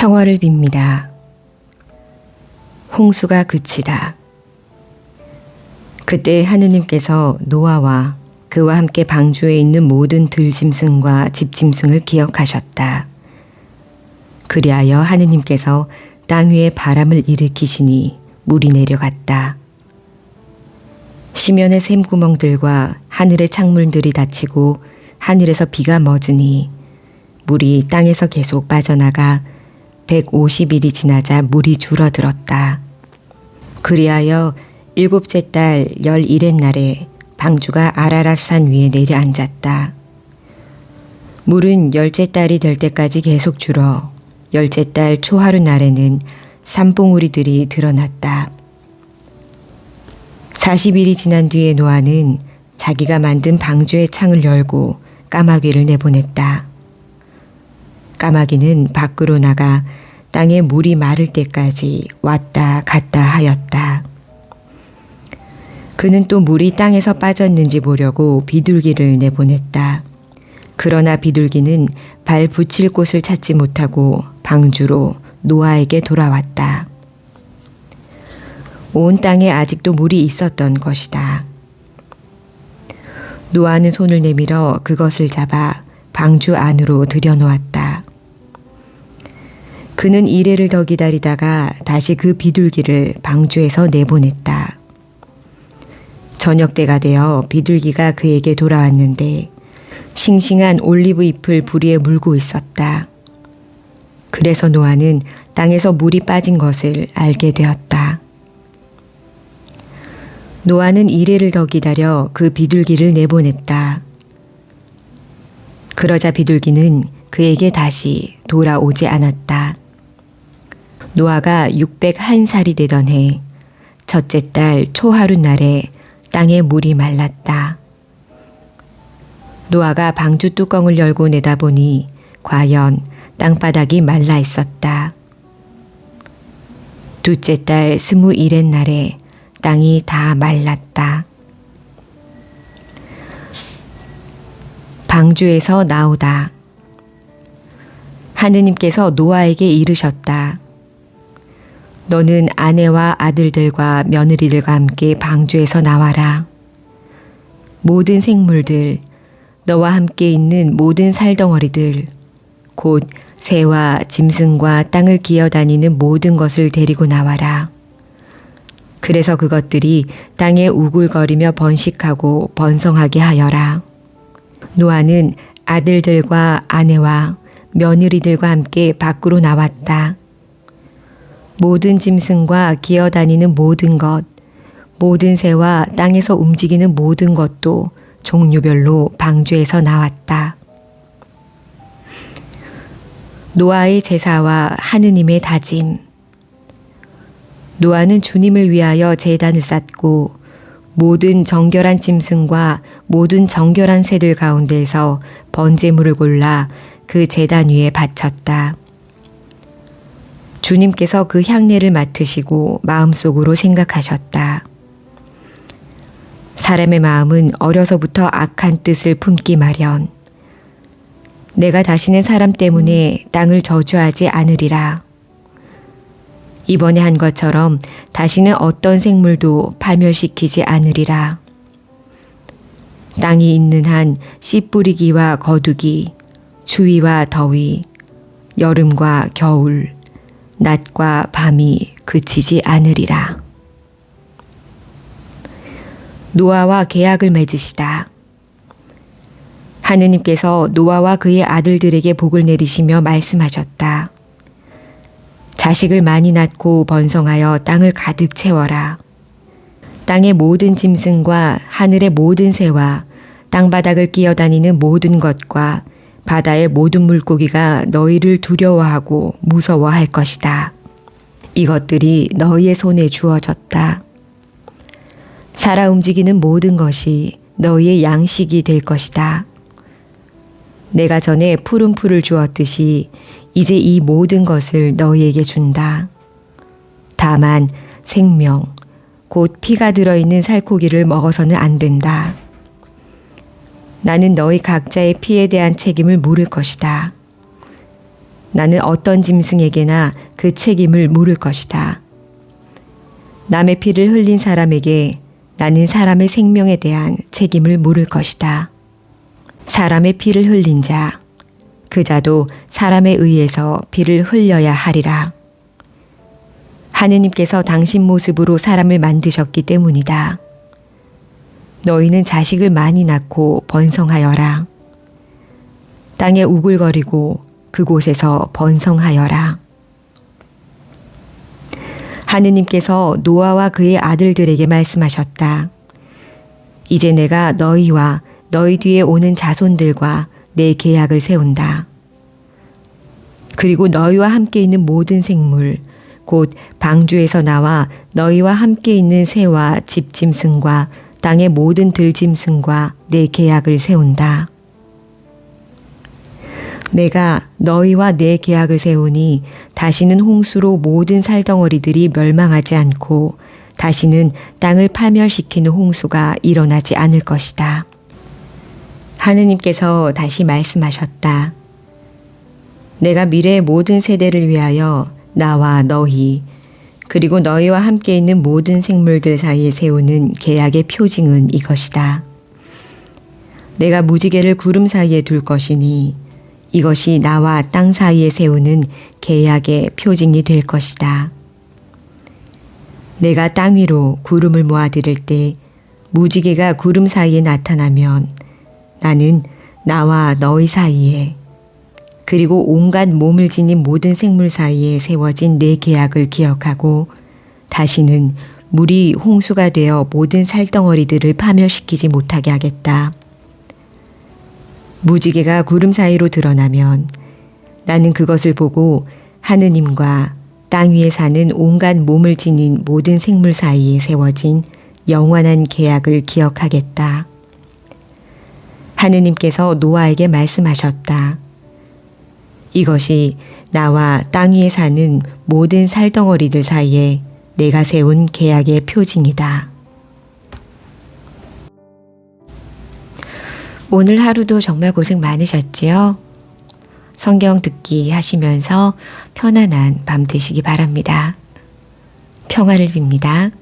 평화를 빕니다. 홍수가 그치다. 그때 하느님께서 노아와 그와 함께 방주에 있는 모든 들짐승과 집짐승을 기억하셨다. 그리하여 하느님께서 땅 위에 바람을 일으키시니 물이 내려갔다. 시면의 샘구멍들과 하늘의 창문들이 닫히고 하늘에서 비가 멎으니 물이 땅에서 계속 빠져나가 150일이 지나자 물이 줄어들었다. 그리하여 일곱째 달 열일의 날에 방주가 아라랏산 위에 내려앉았다. 물은 열째 달이 될 때까지 계속 줄어 열째 달 초하루 날에는 산봉우리들이 드러났다. 40일이 지난 뒤에 노아는 자기가 만든 방주의 창을 열고 까마귀를 내보냈다. 까마귀는 밖으로 나가 땅에 물이 마를 때까지 왔다 갔다 하였다. 그는 또 물이 땅에서 빠졌는지 보려고 비둘기를 내보냈다. 그러나 비둘기는 발 붙일 곳을 찾지 못하고 방주로 노아에게 돌아왔다. 온 땅에 아직도 물이 있었던 것이다. 노아는 손을 내밀어 그것을 잡아 방주 안으로 들여놓았다. 그는 이래를 더 기다리다가 다시 그 비둘기를 방주에서 내보냈다. 저녁 때가 되어 비둘기가 그에게 돌아왔는데 싱싱한 올리브 잎을 부리에 물고 있었다. 그래서 노아는 땅에서 물이 빠진 것을 알게 되었다. 노아는 이래를 더 기다려 그 비둘기를 내보냈다. 그러자 비둘기는 그에게 다시 돌아오지 않았다. 노아가 601살이 되던 해, 첫째 달 초하루 날에 땅에 물이 말랐다. 노아가 방주 뚜껑을 열고 내다보니 과연 땅바닥이 말라 있었다. 둘째 달 스무 일의 날에 땅이 다 말랐다. 방주에서 나오다. 하느님께서 노아에게 이르셨다. 너는 아내와 아들들과 며느리들과 함께 방주에서 나와라. 모든 생물들, 너와 함께 있는 모든 살덩어리들, 곧 새와 짐승과 땅을 기어다니는 모든 것을 데리고 나와라. 그래서 그것들이 땅에 우글거리며 번식하고 번성하게 하여라. 노아는 아들들과 아내와 며느리들과 함께 밖으로 나왔다. 모든 짐승과 기어다니는 모든 것, 모든 새와 땅에서 움직이는 모든 것도 종류별로 방주에서 나왔다. 노아의 제사와 하느님의 다짐. 노아는 주님을 위하여 제단을 쌓고 모든 정결한 짐승과 모든 정결한 새들 가운데에서 번제물을 골라 그 제단 위에 바쳤다. 주님께서 그 향내를 맡으시고 마음속으로 생각하셨다. 사람의 마음은 어려서부터 악한 뜻을 품기 마련. 내가 다시는 사람 때문에 땅을 저주하지 않으리라. 이번에 한 것처럼 다시는 어떤 생물도 파멸시키지 않으리라. 땅이 있는 한 씨 뿌리기와 거두기, 추위와 더위, 여름과 겨울, 낮과 밤이 그치지 않으리라. 노아와 계약을 맺으시다. 하느님께서 노아와 그의 아들들에게 복을 내리시며 말씀하셨다. 자식을 많이 낳고 번성하여 땅을 가득 채워라. 땅의 모든 짐승과 하늘의 모든 새와 땅바닥을 끼어다니는 모든 것과 바다의 모든 물고기가 너희를 두려워하고 무서워할 것이다. 이것들이 너희의 손에 주어졌다. 살아 움직이는 모든 것이 너희의 양식이 될 것이다. 내가 전에 푸른 풀을 주었듯이 이제 이 모든 것을 너희에게 준다. 다만 생명, 곧 피가 들어있는 살코기를 먹어서는 안 된다. 나는 너희 각자의 피에 대한 책임을 물을 것이다. 나는 어떤 짐승에게나 그 책임을 물을 것이다. 남의 피를 흘린 사람에게 나는 사람의 생명에 대한 책임을 물을 것이다. 사람의 피를 흘린 자, 그 자도 사람에 의해서 피를 흘려야 하리라. 하느님께서 당신 모습으로 사람을 만드셨기 때문이다. 너희는 자식을 많이 낳고 번성하여라. 땅에 우글거리고 그곳에서 번성하여라. 하느님께서 노아와 그의 아들들에게 말씀하셨다. 이제 내가 너희와 너희 뒤에 오는 자손들과 내 계약을 세운다. 그리고 너희와 함께 있는 모든 생물, 곧 방주에서 나와 너희와 함께 있는 새와 집짐승과 땅의 모든 들짐승과 내 계약을 세운다. 내가 너희와 내 계약을 세우니 다시는 홍수로 모든 살덩어리들이 멸망하지 않고 다시는 땅을 파멸시키는 홍수가 일어나지 않을 것이다. 하느님께서 다시 말씀하셨다. 내가 미래의 모든 세대를 위하여 나와 너희 그리고 너희와 함께 있는 모든 생물들 사이에 세우는 계약의 표징은 이것이다. 내가 무지개를 구름 사이에 둘 것이니 이것이 나와 땅 사이에 세우는 계약의 표징이 될 것이다. 내가 땅 위로 구름을 모아들일 때 무지개가 구름 사이에 나타나면 나는 나와 너희 사이에 그리고 온갖 몸을 지닌 모든 생물 사이에 세워진 내 계약을 기억하고 다시는 물이 홍수가 되어 모든 살덩어리들을 파멸시키지 못하게 하겠다. 무지개가 구름 사이로 드러나면 나는 그것을 보고 하느님과 땅 위에 사는 온갖 몸을 지닌 모든 생물 사이에 세워진 영원한 계약을 기억하겠다. 하느님께서 노아에게 말씀하셨다. 이것이 나와 땅 위에 사는 모든 살덩어리들 사이에 내가 세운 계약의 표징이다. 오늘 하루도 정말 고생 많으셨지요? 성경 듣기 하시면서 편안한 밤 되시기 바랍니다. 평화를 빕니다.